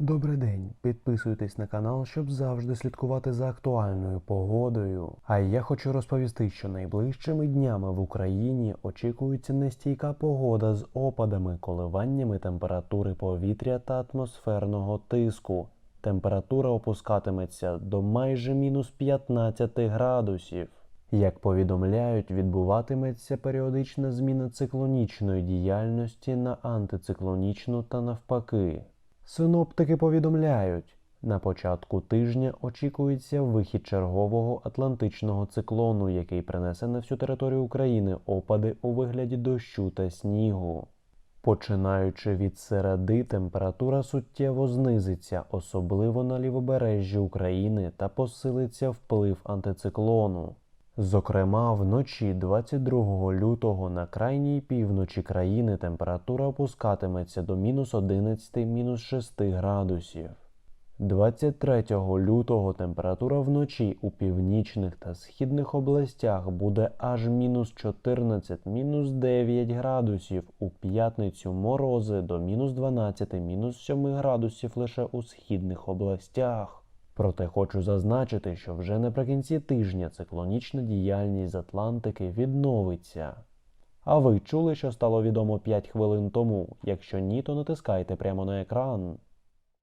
Добрий день, підписуйтесь на канал, щоб завжди слідкувати за актуальною погодою. А я хочу розповісти, що найближчими днями в Україні очікується нестійка погода з опадами, коливаннями температури повітря та атмосферного тиску. Температура опускатиметься до майже мінус 15 градусів. Як повідомляють, відбуватиметься періодична зміна циклонічної діяльності на антициклонічну та навпаки. Синоптики повідомляють, на початку тижня очікується вихід чергового атлантичного циклону, який принесе на всю територію України опади у вигляді дощу та снігу. Починаючи від середи, температура суттєво знизиться, особливо на лівобережжі України, та посилиться вплив антициклону. Зокрема, вночі 22 лютого на крайній півночі країни температура опускатиметься до мінус 11 мінус 6 градусів. 23 лютого температура вночі у північних та східних областях буде аж мінус 14 мінус 9 градусів, у п'ятницю морози до мінус 12 мінус 7 градусів лише у східних областях. Проте хочу зазначити, що вже наприкінці тижня циклонічна діяльність з Атлантики відновиться. А ви чули, що стало відомо 5 хвилин тому? Якщо ні, то натискайте прямо на екран.